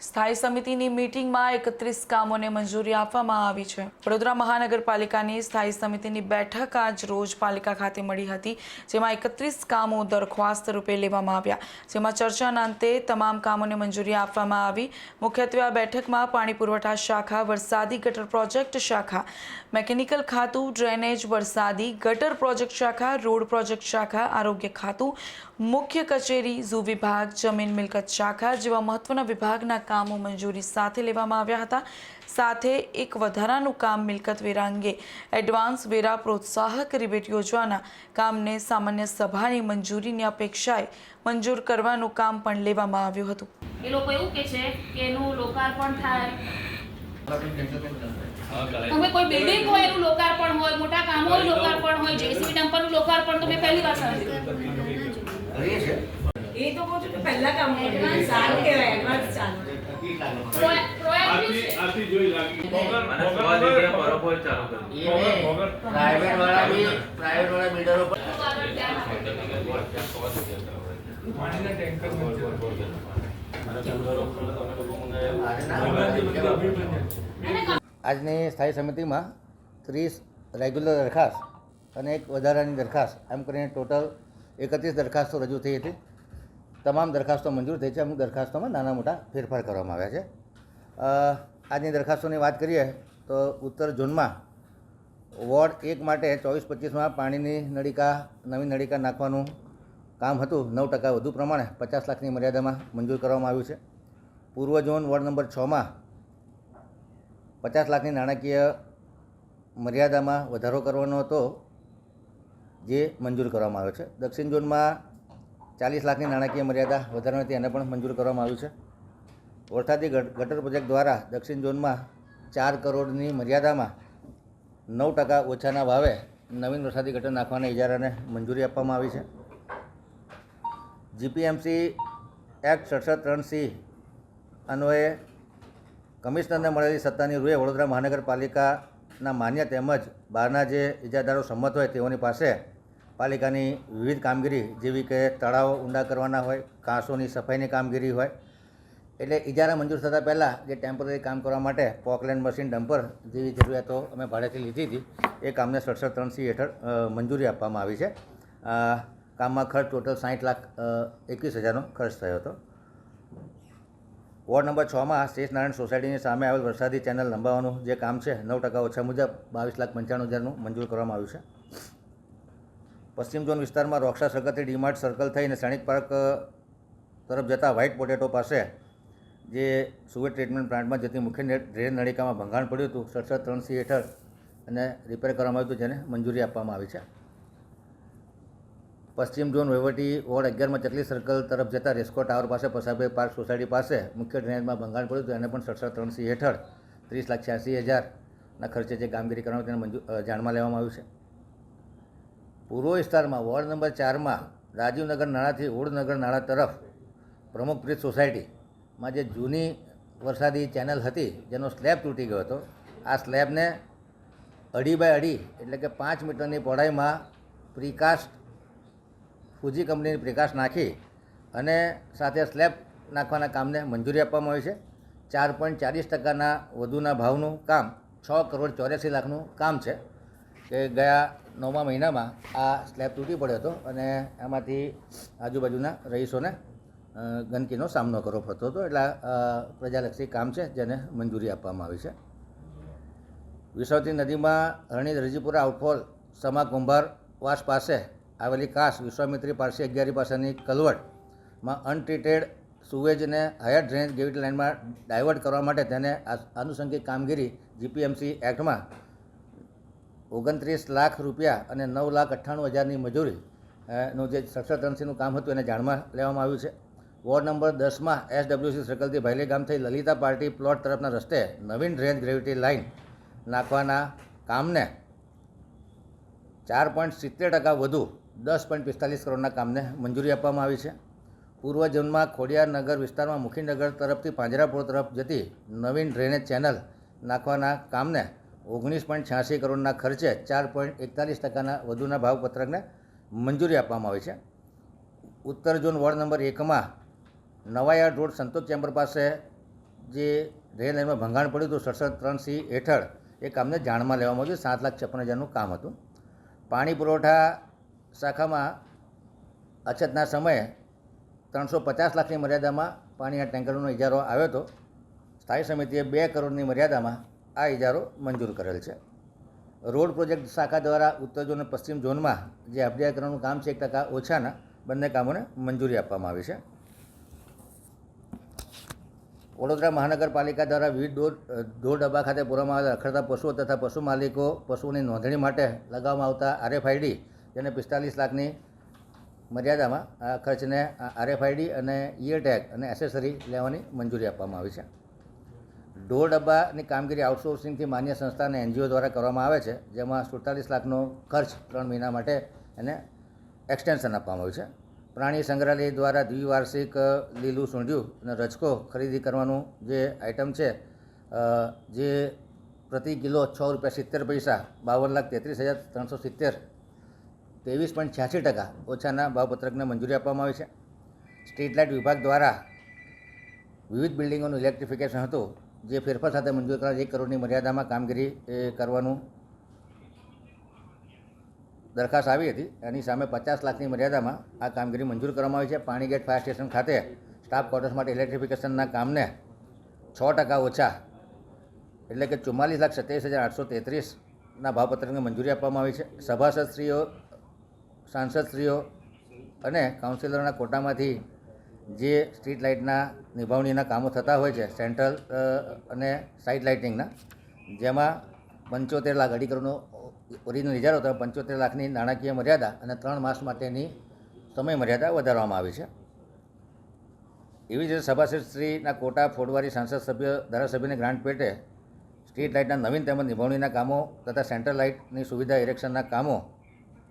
સ્થાયી સમિતિની મીટિંગમાં એકત્રીસ કામોને મંજૂરી આપવામાં આવી છે. વડોદરા મહાનગરપાલિકાની સ્થાયી સમિતિની બેઠક આજ રોજ પાલિકા ખાતે મળી હતી, જેમાં એકત્રીસ કામો દરખાસ્ત રૂપે લેવામાં આવ્યા. જેમાં ચર્ચાના અંતે તમામ કામોને મંજૂરી આપવામાં આવી. મુખ્યત્વે આ બેઠકમાં પાણી પુરવઠા શાખા, વરસાદી ગટર પ્રોજેક્ટ શાખા, મેકેનિકલ ખાતું, ડ્રેનેજ વરસાદી ગટર પ્રોજેક્ટ શાખા, રોડ પ્રોજેક્ટ શાખા, આરોગ્ય ખાતું, મુખ્ય કચેરી, ઝૂ વિભાગ, જમીન મિલકત શાખા જેવા મહત્વના વિભાગના કામો મંજૂરી સાથે લેવામાં આવ્યા હતા. સાથે એક વધારાનું કામ મિલકત વેરા અંગે એડવાન્સ વેરા પ્રોત્સાહક રિબેટ યોજવાના કામને સામાન્ય સભાની મંજૂરીની અપેક્ષાએ મંજૂર કરવાનું કામ પણ લેવામાં આવ્યું હતું. એ લોકો એવું કે છે કે એનું લોકાર્પણ થાય. તમે કોઈ બિલ્ડિંગ હોય એનું લોકાર્પણ હોય મોટા કામ હોય લોકાર્પણ હોય જેસીબી ડમ્પરનું લોકાર્પણ તો મેં પહેલી વાર સાંભળ્યું. છે? એ તો કહું છું કે પહેલા કામ સારું કહેવાય એડવાન્સ ચાલુ. પ્રાઇવેટ વાળા બી પ્રાઇવેટ વાળા આજની સ્થાયી સમિતિમાં ત્રીસ રેગ્યુલર દરખાસ્ત અને એક વધારાની દરખાસ્ત. એમ કરીને ટોટલ એકત્રીસ દરખાસ્તો રજૂ થઈ હતી. તમામ દરખાસ્તો મંજૂર થઈ છે. અમુક દરખાસ્તોમાં નાના મોટા ફેરફાર કરવામાં આવ્યા છે. આજની દરખાસ્તોની વાત કરીએ તો ઉત્તર ઝોનમાં વોર્ડ એક માટે ચોવીસ પચીસમાં પાણીની નળિકા, નવી નળિકા નાખવાનું કામ હતું. નવ ટકા વધુ પ્રમાણે પચાસ લાખની મર્યાદામાં મંજૂર કરવામાં આવ્યું છે. પૂર્વ ઝોન વોર્ડ નંબર છમાં પચાસ લાખની નાણાકીય મર્યાદામાં વધારો કરવાનો હતો જે મંજૂર કરવામાં આવ્યો છે. દક્ષિણ ઝોનમાં ચાલીસ લાખની નાણાકીય મર્યાદા વધારવાની હતી એને પણ મંજૂર કરવામાં આવ્યું છે. વરસાદી ગટર પ્રોજેક્ટ દ્વારા દક્ષિણ ઝોનમાં ચાર કરોડની મર્યાદામાં નવ ટકા ઓછાના ભાવે નવીન વરસાદી ગટર નાખવાના ઇજારાને મંજૂરી આપવામાં આવી છે. જીપીએમસી એક્ટ સડસઠ ત્રણ સી અન્વયે કમિશનરને મળેલી સત્તાની રૂએ વડોદરા મહાનગરપાલિકાના માન્ય તેમજ બહારના જે ઇજાદારો સંમત હોય તેઓની પાસે પાલિકાની વિવિધ કામગીરી, જેવી કે તળાવો ઊંડા કરવાના હોય કાંસોની સફાઈની કામગીરી હોય, એટલે ઇજારા મંજૂર થતાં પહેલાં જે ટેમ્પરરી કામ કરવા માટે પોકલેન્ડ મશીન ડમ્પર જેવી જરૂરિયાતો અમે ભાડેથી લીધી હતી, એ કામને સડસઠ ત્રણ સી હેઠળ મંજૂરી આપવામાં આવી છે. કામમાં ખર્ચ ટોટલ સાઠ લાખ એકવીસ હજારનો ખર્ચ થયો હતો. વોર્ડ નંબર છમાં શેષનારાયણ સોસાયટીની સામે આવેલ વરસાદી ચેનલ લંબાવવાનું જે કામ છે, નવ ટકા ઓછા મુજબ બાવીસ લાખ પંચાણું હજારનું મંજૂર કરવામાં આવ્યું છે. પશ્ચિમ ઝોન વિસ્તારમાં રોક્ષા સગતથી ડીમાર્ટ સર્કલ થઈને સૈનિક પાર્ક તરફ જતા વ્હાઇટ પોટેટો પાસે જે સુવેટ ટ્રીટમેન્ટ પ્લાન્ટમાં જતી મુખ્ય ડ્રેન નળિકામાં ભંગાણ પડ્યું હતું, સડસઠ ત્રણ સી હેઠળ અને રિપેર કરવામાં આવ્યું હતું, જેને મંજૂરી આપવામાં આવી છે. પશ્ચિમ ઝોન વહીવટી વોર્ડ અગિયારમાં ચકલી સર્કલ તરફ જતા રેસ્કો ટાવર પાસે પસાભાઈ પાર્ક સોસાયટી પાસે મુખ્ય ડ્રેનેજમાં ભંગાણ પડ્યું હતું, એને પણ સડસઠ ત્રણ સી હેઠળ ત્રીસ લાખ છ્યાસી હજારના ખર્ચે જે કામગીરી કરવામાં તેને મંજૂર જાણમાં લેવામાં આવ્યું છે. પૂર્વ વિસ્તારમાં વોર્ડ નંબર ચારમાં રાજીવનગર નાળાથી ઓળનગર નાળા તરફ પ્રમુખપ્રીત સોસાયટીમાં જે જૂની વરસાદી ચેનલ હતી જેનો સ્લેબ તૂટી ગયો હતો, આ સ્લેબને અઢી બાય અઢી એટલે કે પાંચ મીટરની પહોળાઈમાં પ્રિકાસ્ટ ફૂજી કંપનીની પ્રિકાસ્ટ નાખી અને સાથે સ્લેબ નાખવાના કામને મંજૂરી આપવામાં આવી છે. ચાર પોઈન્ટ ચાલીસ ટકાના વધુના ભાવનું કામ, છ કરોડ ચોર્યાસી લાખનું કામ છે. કે ગયા નવમા મહિનામાં આ સ્લેબ તૂટી પડ્યો હતો અને એમાંથી આજુબાજુના રહીશોને ગંદકીનો સામનો કરવો પડતો હતો. એટલે પ્રજાલક્ષી કામ છે જેને મંજૂરી આપવામાં આવી છે. વિસવતી નદીમાં હરણી રજીપુરા આઉટફોલ સમા કુંભારવાસ પાસે આવેલી કાસ વિશ્વામિત્રી પારસી અગિયારી પાસેની કલવટમાં અનટ્રીટેડ સુવેજને હાયર ડ્રેનેજ ગેવિટ લાઇનમાં ડાયવર્ટ કરવા માટે તેને આનુષંગિક કામગીરી જીપીએમસી એક્ટમાં ઓગણત્રીસ લાખ રૂપિયા અને નવ લાખ અઠ્ઠાણું હજારની મજૂરી નું જે સડસઠ રનસીનું કામ હતું એને જાણમાં લેવામાં આવ્યું છે. વોર્ડ નંબર દસમાં એસડબ્લ્યુસી સર્કલથી ભાઈલી ગામથી લલિતા પાર્ટી પ્લોટ તરફના રસ્તે નવીન ડ્રેન ગ્રેવિટી લાઇન નાખવાના કામને ચાર પોઈન્ટ સિત્તેર ટકા વધુ, દસ પોઈન્ટ પિસ્તાલીસ કરોડના કામને મંજૂરી આપવામાં આવી છે. પૂર્વ ઝોનમાં ખોડિયારનગર વિસ્તારમાં મુખીનગર તરફથી પાંજરાપોળ તરફ જતી નવીન ડ્રેનેજ ચેનલ નાખવાના કામને ઓગણીસ પોઈન્ટ છ્યાસી કરોડના ખર્ચે ચાર પોઈન્ટ એકતાલીસ ટકાના વધુના ભાવપત્રકને મંજૂરી આપવામાં આવી છે. ઉત્તર ઝોન વોર્ડ નંબર એકમાં નવાયાર્ડ રોડ સંતોષ ચેમ્બર પાસે જે રેલ લાઇનમાં ભંગાણ પડ્યું હતું, સડસઠ ત્રણ સી હેઠળ એ કામને જાણમાં લેવામાં આવ્યું. સાત લાખ છપ્પન હજારનું કામ હતું. પાણી પુરવઠા શાખામાં અછતના સમયે ત્રણસો પચાસ લાખની મર્યાદામાં પાણીના ટેન્કરનો ઇજારો આવ્યો હતો. સ્થાયી સમિતિએ બે કરોડની મર્યાદામાં આ ઇજારો મંજૂર કરેલ છે. રોડ પ્રોજેક્ટ શાખા દ્વારા ઉત્તર ઝોન અને પશ્ચિમ ઝોનમાં જે અભ્યાકરણનું કામ છે, એક ટકા ઓછાના બંને કામોને મંજૂરી આપવામાં આવી છે. વડોદરા મહાનગરપાલિકા દ્વારા વિવિધ ઢોર ડબ્બા ખાતે પૂરવામાં આવેલા રખડતા પશુઓ તથા પશુ માલિકો, પશુઓની નોંધણી માટે લગાવવામાં આવતા આરએફઆઈડી જેને પિસ્તાલીસ લાખની મર્યાદામાં આ ખર્ચને આરએફઆઈડી અને ઇયર ટેગ અને એસેસરી લેવાની મંજૂરી આપવામાં આવી છે. ઢોર ડબ્બાની કામગીરી આઉટસોર્સિંગથી માન્ય સંસ્થા અને એનજીઓ દ્વારા કરવામાં આવે છે, જેમાં સુડતાલીસ લાખનો ખર્ચ ત્રણ મહિના માટે એને એક્સટેન્શન આપવામાં આવ્યું છે. પ્રાણી સંગ્રહાલય દ્વારા દ્વિવાર્ષિક લીલું સૂંઢ્યું અને રજકો ખરીદી કરવાનું જે આઇટમ છે જે પ્રતિ કિલો છ રૂપિયા સિત્તેર પૈસા, બાવન લાખ તેત્રીસ હજાર ત્રણસો સિત્તેર, ત્રેવીસ પોઈન્ટ છ્યાસી ટકા ઓછાના ભાવપત્રકને મંજૂરી આપવામાં આવી છે. સ્ટ્રીટ લાઇટ વિભાગ દ્વારા વિવિધ બિલ્ડિંગોનું ઇલેક્ટ્રિફિકેશન હતું. જે ફેરફાર સાથે મંજૂર કરાયેલ એક કરોડની મર્યાદામાં કામગીરી કરવાનું દરખાસ્ત આવી હતી. એની સામે પચાસ લાખની મર્યાદામાં આ કામગીરી મંજૂર કરવામાં આવી છે. પાણીગેટ ફાયર સ્ટેશન ખાતે સ્ટાફ ક્વાર્ટર્સ માટે ઇલેક્ટ્રિફિકેશનના કામને છ ટકા ઓછા, એટલે કે ચુમ્માલીસ લાખ સત્યાવીસ હજાર આઠસો તેત્રીસના ભાવપત્રને મંજૂરી આપવામાં આવી છે. સભાસદશ્રીઓ, સાંસદશ્રીઓ અને કાઉન્સિલરોના કોટામાંથી જે સ્ટ્રીટ લાઇટના નિભાવણીના કામો થતા હોય છે, સેન્ટ્રલ અને સાઇડ લાઇટિંગના, જેમાં પંચોતેર લાખ અઢી કરોડનો ઓરિજિનલ ઇજારો હતો પંચોતેર લાખની નાણાકીય મર્યાદા અને ત્રણ માસ માટેની સમય મર્યાદા વધારવામાં આવી છે. એવી જ રીતે સભાસદશ્રીના કોટા ફોડવારી સાંસદ સભ્ય, ધારાસભ્યને ગ્રાન્ટ પેટે સ્ટ્રીટ લાઇટના નવીન તેમજ નિભાવણીના કામો તથા સેન્ટ્રલ લાઇટની સુવિધા ઇરેક્શનના કામો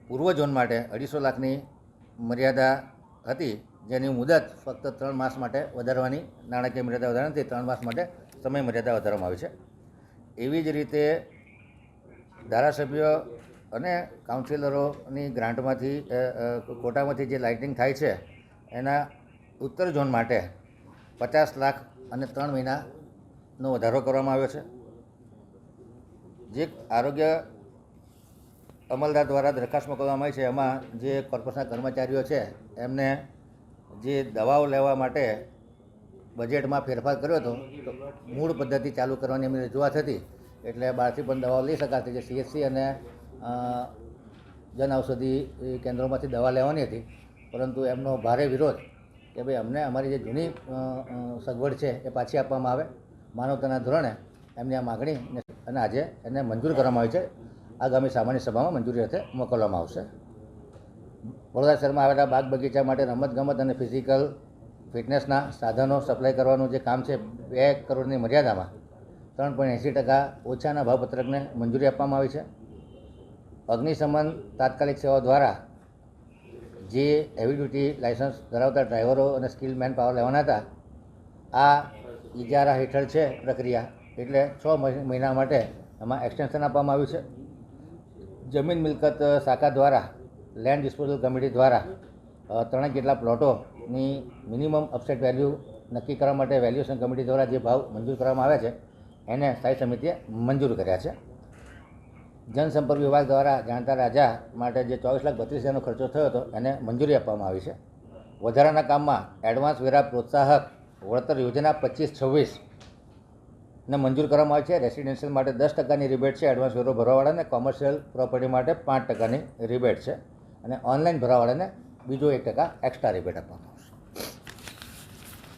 પૂર્વ ઝોન માટે અઢીસો લાખની મર્યાદા હતી. જેની મુદત ફક્ત ત્રણ માસ માટે વધારવાની, નાણાકીય મર્યાદા વધારવાની ત્રણ માસ માટે સમય મર્યાદા વધારવામાં આવી છે. એવી જ રીતે ધારાસભ્યો અને કાઉન્સિલરોની ગ્રાન્ટમાંથી કોટામાંથી જે લાઇટિંગ થાય છે, એના ઉત્તર ઝોન માટે પચાસ લાખ અને ત્રણ મહિનાનો વધારો કરવામાં આવ્યો છે. જે આરોગ્ય અમલદાર દ્વારા દરખાસ્ત મોકલવામાં આવી છે, એમાં જે કોર્પોરેશનના કર્મચારીઓ છે, એમને જે દવાઓ લેવા માટે બજેટમાં ફેરફાર કર્યો હતો, તો મૂળ પદ્ધતિ ચાલુ કરવાની એમની રજૂઆત હતી. એટલે બહારથી પણ દવાઓ લઈ શકાતી જે સીએચસી અને જન ઔષધિ કેન્દ્રોમાંથી દવા લેવાની હતી. પરંતુ એમનો ભારે વિરોધ કે ભાઈ અમને અમારી જે જૂની સગવડ છે એ પાછી આપવામાં આવે. માનવતાના ધોરણે એમની આ માગણી અને આજે એને મંજૂર કરવામાં આવી છે. આગામી સામાન્ય સભામાં મંજૂરી અર્થે મોકલવામાં આવશે. વડોદરા શહેરમાં આવેલા બાગ બગીચા માટે રમતગમત અને ફિઝિકલ ફિટનેસના સાધનો સપ્લાય કરવાનું જે કામ છે, બે કરોડની મર્યાદામાં ત્રણ પોઈન્ટ એંસી ટકા ઓછાના ભાવપત્રકને મંજૂરી આપવામાં આવી છે. અગ્નિશમન તાત્કાલિક સેવા દ્વારા જે હેવી ડ્યુટી લાઇસન્સ ધરાવતા ડ્રાઈવરો અને સ્કિલ મેન પાવર લેવાના હતા, આ ઇજારા હેઠળ છે પ્રક્રિયા એટલે છ મહિ- મહિના માટે એમાં એક્સટેન્શન આપવામાં આવ્યું છે. જમીન મિલકત શાખા દ્વારા લેન્ડ ડિસ્પોઝલ કમિટી દ્વારા ત્રણેક જેટલા પ્લોટોની મિનિમમ અપસેટ વેલ્યુ નક્કી કરવા માટે વેલ્યુએશન કમિટી દ્વારા જે ભાવ મંજૂર કરવામાં આવ્યા છે, એને સ્થાયી સમિતિએ મંજૂર કર્યા છે. જનસંપર્ક વિભાગ દ્વારા જાણતા રાજા માટે જે ચોવીસ લાખ બત્રીસ હજારનો ખર્ચો થયો હતો, એને મંજૂરી આપવામાં આવી છે. વધારાના કામમાં એડવાન્સ વેરા પ્રોત્સાહક વળતર યોજના પચીસ છવ્વીસ ને મંજૂર કરવામાં આવી છે. રેસિડેન્શિયલ માટે દસ ટકાની રિબેટ છે એડવાન્સ વેરો ભરવાવાળાને કોમર્શિયલ પ્રોપર્ટી માટે પાંચ ટકાની રિબેટ છે. અને ઓનલાઈન ભરાવાળાને બીજો એક ટકા એક્સ્ટ્રા રિબેટ આપવામાં